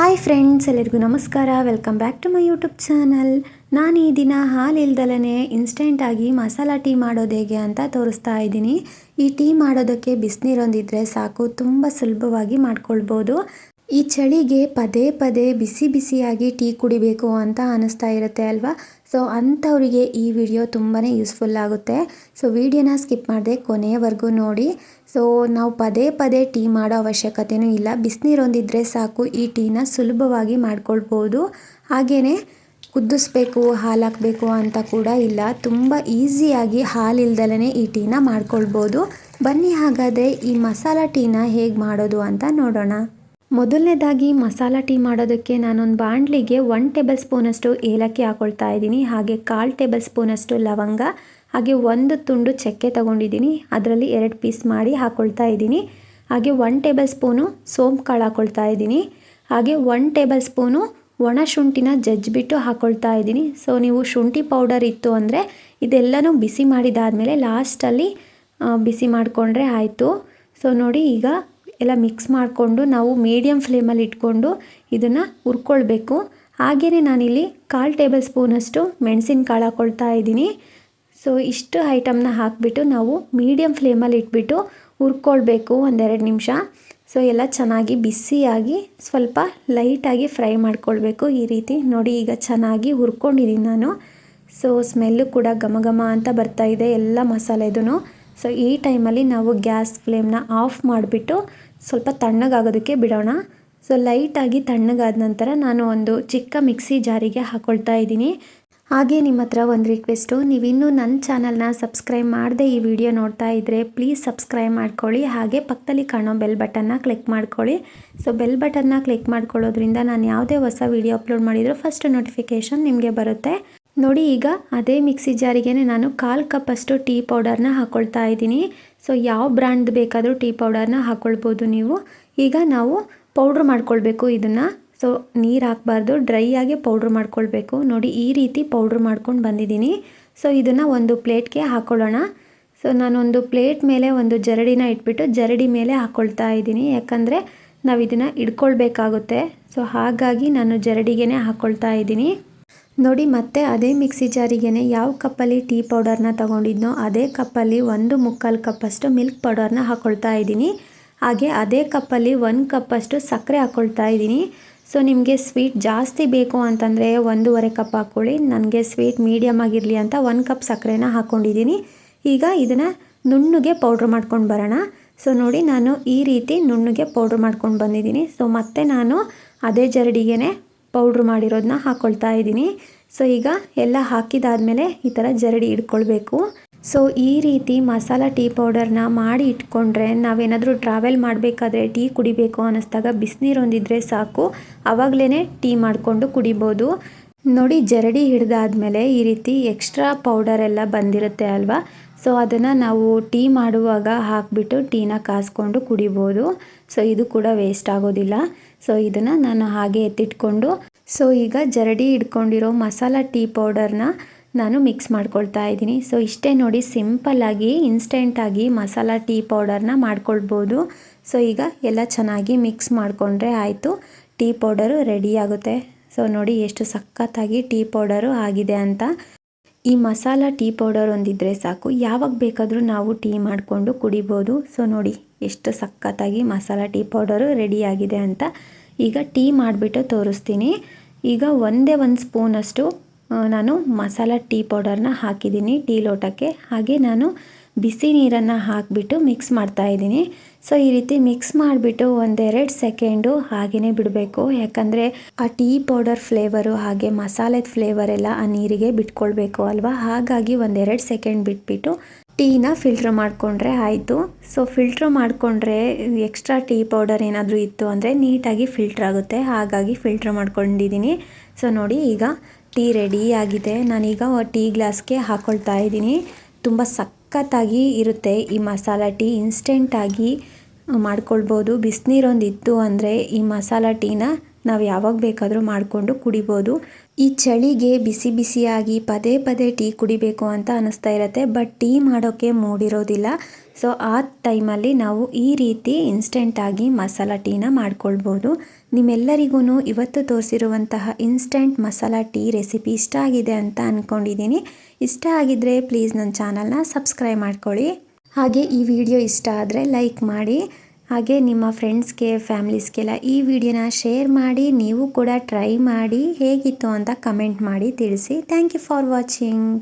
Hi friends, ಎಲ್ಲರಿಗೂ ನಮಸ್ಕಾರ. Welcome back to my YouTube channel. ನಾನು ಈ ದಿನ ಹಾಲು ಇಲ್ದಲೇ ಇನ್ಸ್ಟೆಂಟಾಗಿ ಮಸಾಲ ಟೀ ಮಾಡೋದು ಹೇಗೆ ಅಂತ ತೋರಿಸ್ತಾ ಇದ್ದೀನಿ. ಈ ಟೀ ಮಾಡೋದಕ್ಕೆ ಬಿಸಿನೀರೊಂದಿದ್ರೆ ಸಾಕು, ತುಂಬ ಸುಲಭವಾಗಿ ಮಾಡ್ಕೊಳ್ಬೋದು. ಈ ಚಳಿಗೆ ಪದೇ ಪದೇ ಬಿಸಿ ಬಿಸಿಯಾಗಿ ಟೀ ಕುಡಿಬೇಕು ಅಂತ ಅನ್ನಿಸ್ತಾ ಇರುತ್ತೆ ಅಲ್ವಾ? ಸೊ ಅಂಥವರಿಗೆ ಈ ವಿಡಿಯೋ ತುಂಬಾ ಯೂಸ್ಫುಲ್ ಆಗುತ್ತೆ. ಸೊ ವಿಡಿಯೋನ ಸ್ಕಿಪ್ ಮಾಡದೆ ಕೊನೆಯವರೆಗೂ ನೋಡಿ. ಸೊ ನಾವು ಪದೇ ಪದೇ ಟೀ ಮಾಡೋ ಅವಶ್ಯಕತೆಯೂ ಇಲ್ಲ. ಬಿಸಿನೀರೊಂದಿದ್ರೆ ಸಾಕು, ಈ ಟೀನ ಸುಲಭವಾಗಿ ಮಾಡ್ಕೊಳ್ಬೋದು. ಹಾಗೆಯೇ ಕುದಿಸ್ಬೇಕು ಹಾಲು ಹಾಕಬೇಕು ಅಂತ ಕೂಡ ಇಲ್ಲ. ತುಂಬ ಈಸಿಯಾಗಿ ಹಾಲಿಲ್ದಲೇ ಈ ಟೀನ ಮಾಡ್ಕೊಳ್ಬೋದು. ಬನ್ನಿ ಹಾಗಾದರೆ ಈ ಮಸಾಲ ಟೀನ ಹೇಗೆ ಮಾಡೋದು ಅಂತ ನೋಡೋಣ. ಮೊದಲನೇದಾಗಿ ಮಸಾಲ ಟೀ ಮಾಡೋದಕ್ಕೆ ನಾನೊಂದು ಬಾಣಲಿಗೆ ಒನ್ ಟೇಬಲ್ ಸ್ಪೂನಷ್ಟು ಏಲಕ್ಕಿ ಹಾಕೊಳ್ತಾ ಇದ್ದೀನಿ, ಹಾಗೆ ಕಾಲು ಟೇಬಲ್ ಸ್ಪೂನಷ್ಟು ಲವಂಗ, ಹಾಗೆ ಒಂದು ತುಂಡು ಚಕ್ಕೆ ತಗೊಂಡಿದ್ದೀನಿ, ಅದರಲ್ಲಿ ಎರಡು ಪೀಸ್ ಮಾಡಿ ಹಾಕ್ಕೊಳ್ತಾ ಇದ್ದೀನಿ. ಹಾಗೆ ಒನ್ ಟೇಬಲ್ ಸ್ಪೂನು ಸೋಂಪು ಕಾಳು ಹಾಕ್ಕೊಳ್ತಾ ಇದ್ದೀನಿ. ಹಾಗೆ ಒನ್ ಟೇಬಲ್ ಸ್ಪೂನು ಒಣ ಶುಂಠಿನ ಜಜ್ಜಿಬಿಟ್ಟು ಹಾಕ್ಕೊಳ್ತಾ ಇದ್ದೀನಿ. ಸೊ ನೀವು ಶುಂಠಿ ಪೌಡರ್ ಇತ್ತು ಅಂದರೆ ಇದೆಲ್ಲನೂ ಬಿಸಿ ಮಾಡಿದಾದಮೇಲೆ ಲಾಸ್ಟಲ್ಲಿ ಬಿಸಿ ಮಾಡಿಕೊಂಡ್ರೆ ಆಯಿತು. ಸೊ ನೋಡಿ ಈಗ ಎಲ್ಲ ಮಿಕ್ಸ್ ಮಾಡಿಕೊಂಡು ನಾವು ಮೀಡಿಯಮ್ ಫ್ಲೇಮಲ್ಲಿ ಇಟ್ಕೊಂಡು ಇದನ್ನು ಹುರ್ಕೊಳ್ಬೇಕು. ಹಾಗೆಯೇ ನಾನಿಲ್ಲಿ ಕಾಲು ಟೇಬಲ್ ಸ್ಪೂನಷ್ಟು ಮೆಣಸಿನ್ಕಾಳು ಹಾಕ್ಕೊಳ್ತಾ ಇದ್ದೀನಿ. ಸೊ ಇಷ್ಟು ಐಟಮ್ನ ಹಾಕಿಬಿಟ್ಟು ನಾವು ಮೀಡಿಯಮ್ ಫ್ಲೇಮಲ್ಲಿ ಇಟ್ಬಿಟ್ಟು ಹುರ್ಕೊಳ್ಬೇಕು ಒಂದೆರಡು ನಿಮಿಷ. ಸೊ ಎಲ್ಲ ಚೆನ್ನಾಗಿ ಬಿಸಿಯಾಗಿ ಸ್ವಲ್ಪ ಲೈಟಾಗಿ ಫ್ರೈ ಮಾಡ್ಕೊಳ್ಬೇಕು ಈ ರೀತಿ. ನೋಡಿ ಈಗ ಚೆನ್ನಾಗಿ ಹುರ್ಕೊಂಡಿದ್ದೀನಿ ನಾನು. ಸೊ ಸ್ಮೆಲ್ಲು ಕೂಡ ಘಮ ಘಮ ಅಂತ ಇದೆ ಎಲ್ಲ ಮಸಾಲೆದೂ ಸೊ ಈ ಟೈಮಲ್ಲಿ ನಾವು ಗ್ಯಾಸ್ ಫ್ಲೇಮ್ನ ಆಫ್ ಮಾಡಿಬಿಟ್ಟು ಸ್ವಲ್ಪ ತಣ್ಣಗಾಗೋದಕ್ಕೆ ಬಿಡೋಣ. ಸೊ ಲೈಟಾಗಿ ತಣ್ಣಗಾದ ನಂತರ ನಾನು ಒಂದು ಚಿಕ್ಕ ಮಿಕ್ಸಿ ಜಾರಿಗೆ ಹಾಕೊಳ್ತಾ ಇದ್ದೀನಿ. ಹಾಗೆ ನಿಮ್ಮ ಹತ್ರ ಒಂದು ರಿಕ್ವೆಸ್ಟು ನೀವಿನ್ನೂ ನನ್ನ ಚಾನಲ್ನ ಸಬ್ಸ್ಕ್ರೈಬ್ ಮಾಡದೆ ಈ ವಿಡಿಯೋ ನೋಡ್ತಾ ಇದ್ದರೆ ಪ್ಲೀಸ್ ಸಬ್ಸ್ಕ್ರೈಬ್ ಮಾಡ್ಕೊಳ್ಳಿ. ಹಾಗೆ ಪಕ್ಕದಲ್ಲಿ ಕಾಣೋ ಬೆಲ್ ಬಟನ್ನ ಕ್ಲಿಕ್ ಮಾಡ್ಕೊಳ್ಳಿ. ಸೊ ಬೆಲ್ ಬಟನ್ನ ಕ್ಲಿಕ್ ಮಾಡ್ಕೊಳ್ಳೋದ್ರಿಂದ ನಾನು ಯಾವುದೇ ಹೊಸ ವಿಡಿಯೋ ಅಪ್ಲೋಡ್ ಮಾಡಿದರೂ ಫಸ್ಟ್ ನೋಟಿಫಿಕೇಷನ್ ನಿಮಗೆ ಬರುತ್ತೆ. ನೋಡಿ ಈಗ ಅದೇ ಮಿಕ್ಸಿ ಜಾರಿಗೆ ನಾನು ಕಾಲು ಕಪ್ಪಷ್ಟು ಟೀ ಪೌಡರ್ನ ಹಾಕ್ಕೊಳ್ತಾ ಇದ್ದೀನಿ. ಸೊ ಯಾವ ಬ್ರ್ಯಾಂಡ್ ಬೇಕಾದರೂ ಟೀ ಪೌಡರ್ನ ಹಾಕ್ಕೊಳ್ಬೋದು ನೀವು. ಈಗ ನಾವು ಪೌಡ್ರ್ ಮಾಡ್ಕೊಳ್ಬೇಕು ಇದನ್ನು. ಸೊ ನೀರು ಹಾಕಬಾರ್ದು, ಡ್ರೈ ಆಗಿ ಪೌಡ್ರ್ ಮಾಡ್ಕೊಳ್ಬೇಕು. ನೋಡಿ ಈ ರೀತಿ ಪೌಡ್ರ್ ಮಾಡ್ಕೊಂಡು ಬಂದಿದ್ದೀನಿ. ಸೊ ಇದನ್ನು ಒಂದು ಪ್ಲೇಟ್ಗೆ ಹಾಕ್ಕೊಳ್ಳೋಣ ಸೊ ನಾನೊಂದು ಪ್ಲೇಟ್ ಮೇಲೆ ಒಂದು ಜರಡಿನ ಇಟ್ಬಿಟ್ಟು ಜರಡಿ ಮೇಲೆ ಹಾಕ್ಕೊಳ್ತಾ ಇದ್ದೀನಿ. ಯಾಕಂದರೆ ನಾವು ಇದನ್ನು ಇಡ್ಕೊಳ್ಬೇಕಾಗುತ್ತೆ ಸೊ ಹಾಗಾಗಿ ನಾನು ಜರಡಿಗೆ ಹಾಕ್ಕೊಳ್ತಾ ಇದ್ದೀನಿ. ನೋಡಿ, ಮತ್ತೆ ಅದೇ ಮಿಕ್ಸಿ ಜಾರಿಗೆನೇ ಯಾವ ಕಪ್ಪಲ್ಲಿ ಟೀ ಪೌಡರ್ನ ತಗೊಂಡಿದ್ನೋ, ಅದೇ ಕಪ್ಪಲ್ಲಿ ಒಂದು ಮುಕ್ಕಾಲು ಕಪ್ಪಷ್ಟು ಮಿಲ್ಕ್ ಪೌಡರ್ನ ಹಾಕ್ಕೊಳ್ತಾ ಇದ್ದೀನಿ. ಹಾಗೆ ಅದೇ ಕಪ್ಪಲ್ಲಿ ಒಂದು ಕಪ್ಪಷ್ಟು ಸಕ್ಕರೆ ಹಾಕ್ಕೊಳ್ತಾ ಇದ್ದೀನಿ. ಸೊ, ನಿಮಗೆ ಸ್ವೀಟ್ ಜಾಸ್ತಿ ಬೇಕು ಅಂತಂದರೆ ಒಂದೂವರೆ ಕಪ್ ಹಾಕ್ಕೊಳ್ಳಿ. ನನಗೆ ಸ್ವೀಟ್ ಮೀಡಿಯಮ್ ಆಗಿರಲಿ ಅಂತ ಒಂದು ಕಪ್ ಸಕ್ಕರೆನ ಹಾಕ್ಕೊಂಡಿದ್ದೀನಿ ಈಗ ಇದನ್ನು ನುಣ್ಣಗೆ ಪೌಡ್ರ್ ಮಾಡ್ಕೊಂಡು ಬರೋಣ. ಸೊ, ನೋಡಿ, ನಾನು ಈ ರೀತಿ ನುಣ್ಣಗೆ ಪೌಡ್ರ್ ಮಾಡ್ಕೊಂಡು ಬಂದಿದ್ದೀನಿ. ಸೊ, ಮತ್ತೆ ನಾನು ಅದೇ ಜರಡಿಗೆ ಪೌಡ್ರ್ ಮಾಡಿರೋದನ್ನ ಹಾಕ್ಕೊಳ್ತಾ ಇದ್ದೀನಿ. ಸೊ, ಈಗ ಎಲ್ಲ ಹಾಕಿದಾದಮೇಲೆ ಈ ಥರ ಜರಡಿ ಇಟ್ಕೊಳ್ಬೇಕು. ಸೊ, ಈ ರೀತಿ ಮಸಾಲ ಟೀ ಪೌಡರ್ನ ಮಾಡಿ ಇಟ್ಕೊಂಡ್ರೆ ನಾವೇನಾದರೂ ಟ್ರಾವೆಲ್ ಮಾಡಬೇಕಾದ್ರೆ ಟೀ ಕುಡಿಬೇಕು ಅನ್ನಿಸ್ದಾಗ ಬಿಸಿನೀರೊಂದಿದ್ರೆ ಸಾಕು. ಆವಾಗಲೇ ಟೀ ಮಾಡಿಕೊಂಡು ಕುಡಿಬೋದು. ನೋಡಿ, ಜರಡಿ ಹಿಡಿದಾದ್ಮೇಲೆ ಈ ರೀತಿ ಎಕ್ಸ್ಟ್ರಾ ಪೌಡರ್ ಎಲ್ಲ ಬಂದಿರುತ್ತೆ ಅಲ್ವಾ? ಸೊ ಅದನ್ನು ನಾವು ಟೀ ಮಾಡುವಾಗ ಹಾಕಿಬಿಟ್ಟು ಟೀನ ಕಾಸ್ಕೊಂಡು ಕುಡಿಬೋದು. ಸೊ ಇದು ಕೂಡ ವೇಸ್ಟ್ ಆಗೋದಿಲ್ಲ. ಸೊ ಇದನ್ನು ನಾನು ಹಾಗೆ ಎತ್ತಿಟ್ಕೊಂಡು ಸೊ ಈಗ ಜರಡಿ ಹಿಡ್ಕೊಂಡಿರೋ ಮಸಾಲ ಟೀ ಪೌಡರ್ನ ನಾನು ಮಿಕ್ಸ್ ಮಾಡ್ಕೊಳ್ತಾ ಇದ್ದೀನಿ. ಸೊ ಇಷ್ಟೇ ನೋಡಿ ಸಿಂಪಲ್ಲಾಗಿ ಇನ್ಸ್ಟೆಂಟಾಗಿ ಮಸಾಲ ಟೀ ಪೌಡರ್ನ ಮಾಡ್ಕೊಳ್ಬೋದು. ಸೊ ಈಗ ಎಲ್ಲ ಚೆನ್ನಾಗಿ ಮಿಕ್ಸ್ ಮಾಡಿಕೊಂಡ್ರೆ ಆಯಿತು. ಟೀ ಪೌಡರು ರೆಡಿ ಆಗುತ್ತೆ. ಸೊ ನೋಡಿ ಎಷ್ಟು ಸಖತ್ತಾಗಿ ಟೀ ಪೌಡರು ಆಗಿದೆ ಅಂತ. ಈ ಮಸಾಲ ಟೀ ಪೌಡರ್ ಒಂದಿದ್ರೆ ಸಾಕು. ಯಾವಾಗ ಬೇಕಾದರೂ ನಾವು ಟೀ ಮಾಡಿಕೊಂಡು ಕುಡಿಬೋದು. ಸೊ ನೋಡಿ ಎಷ್ಟು ಸಖತ್ತಾಗಿ ಮಸಾಲ ಟೀ ಪೌಡರು ರೆಡಿಯಾಗಿದೆ ಅಂತ. ಈಗ ಟೀ ಮಾಡಿಬಿಟ್ಟು ತೋರಿಸ್ತೀನಿ. ಈಗ ಒಂದೇ ಒಂದು ಸ್ಪೂನಷ್ಟು ನಾನು ಮಸಾಲ ಟೀ ಪೌಡರ್ನ ಹಾಕಿದ್ದೀನಿ ಟೀ ಲೋಟಕ್ಕೆ. ಹಾಗೆ ನಾನು ಬಿಸಿ ನೀರನ್ನು ಹಾಕಿಬಿಟ್ಟು ಮಿಕ್ಸ್ ಮಾಡ್ತಾ ಇದ್ದೀನಿ. ಸೊ ಈ ರೀತಿ ಮಿಕ್ಸ್ ಮಾಡಿಬಿಟ್ಟು ಒಂದೆರಡು ಸೆಕೆಂಡು ಹಾಗೆಯೇ ಬಿಡಬೇಕು. ಯಾಕಂದರೆ ಆ ಟೀ ಪೌಡರ್ ಫ್ಲೇವರು ಹಾಗೆ ಮಸಾಲೆದ ಫ್ಲೇವರ್ ಎಲ್ಲ ಆ ನೀರಿಗೆ ಬಿಟ್ಕೊಳ್ಬೇಕು ಅಲ್ವಾ? ಹಾಗಾಗಿ ಒಂದೆರಡು ಸೆಕೆಂಡ್ ಬಿಟ್ಬಿಟ್ಟು ಟೀನ ಫಿಲ್ಟ್ರ್ ಮಾಡಿಕೊಂಡ್ರೆ ಆಯಿತು. ಸೊ ಫಿಲ್ಟ್ರ್ ಮಾಡಿಕೊಂಡ್ರೆ ಎಕ್ಸ್ಟ್ರಾ ಟೀ ಪೌಡರ್ ಏನಾದರೂ ಇತ್ತು ಅಂದರೆ ನೀಟಾಗಿ ಫಿಲ್ಟ್ರ್ ಆಗುತ್ತೆ. ಹಾಗಾಗಿ ಫಿಲ್ಟ್ರ್ ಮಾಡ್ಕೊಂಡಿದ್ದೀನಿ. ಸೊ ನೋಡಿ ಈಗ ಟೀ ರೆಡಿ ಆಗಿದೆ. ನಾನೀಗ ಟೀ ಗ್ಲಾಸ್ಗೆ ಹಾಕ್ಕೊಳ್ತಾ ಇದ್ದೀನಿ. ತುಂಬ ಸಖತ್ತಾಗಿ ಇರುತ್ತೆ ಈ ಮಸಾಲ ಟೀ ಇನ್ಸ್ಟೆಂಟಾಗಿ ಮಾಡ್ಕೊಳ್ಬೋದು. ಬಿಸಿನೀರೊಂದಿತ್ತು ಅಂದರೆ ಈ ಮಸಾಲ ಟೀನ ನಾವು ಯಾವಾಗ ಬೇಕಾದರೂ ಮಾಡಿಕೊಂಡು ಕುಡಿಬೋದು. ಈ ಚಳಿಗೆ ಬಿಸಿ ಬಿಸಿಯಾಗಿ ಪದೇ ಪದೇ ಟೀ ಕುಡಿಬೇಕು ಅಂತ ಅನಿಸ್ತಾ ಇರುತ್ತೆ, ಬಟ್ ಟೀ ಮಾಡೋಕ್ಕೆ ಮೂಡಿರೋದಿಲ್ಲ. ಸೊ, ಆ ಟೈಮಲ್ಲಿ ನಾವು ಈ ರೀತಿ ಇನ್ಸ್ಟೆಂಟಾಗಿ ಮಸಾಲ ಟೀನ ಮಾಡ್ಕೊಳ್ಬೋದು. ನಿಮ್ಮೆಲ್ಲರಿಗೂ ಇವತ್ತು ತೋರಿಸಿರುವಂತಹ ಇನ್ಸ್ಟೆಂಟ್ ಮಸಾಲ ಟೀ ರೆಸಿಪಿ ಇಷ್ಟ ಆಗಿದೆ ಅಂತ ಅಂದ್ಕೊಂಡಿದ್ದೀನಿ ಇಷ್ಟ ಆಗಿದ್ದರೆ ಪ್ಲೀಸ್ ನನ್ನ ಚಾನಲ್ನ ಸಬ್ಸ್ಕ್ರೈಬ್ ಮಾಡ್ಕೊಳ್ಳಿ. ಹಾಗೆ ಈ ವಿಡಿಯೋ ಇಷ್ಟ ಆದರೆ ಲೈಕ್ ಮಾಡಿ. ಹಾಗೆ ನಿಮ್ಮ ಫ್ರೆಂಡ್ಸ್ಗೆ ಫ್ಯಾಮ್ಲೀಸ್ಗೆಲ್ಲ ಈ ವಿಡಿಯೋನ ಶೇರ್ ಮಾಡಿ, ನೀವು ಕೂಡ ಟ್ರೈ ಮಾಡಿ, ಹೇಗಿತ್ತು ಅಂತ ಕಮೆಂಟ್ ಮಾಡಿ ತಿಳಿಸಿ. Thank you for watching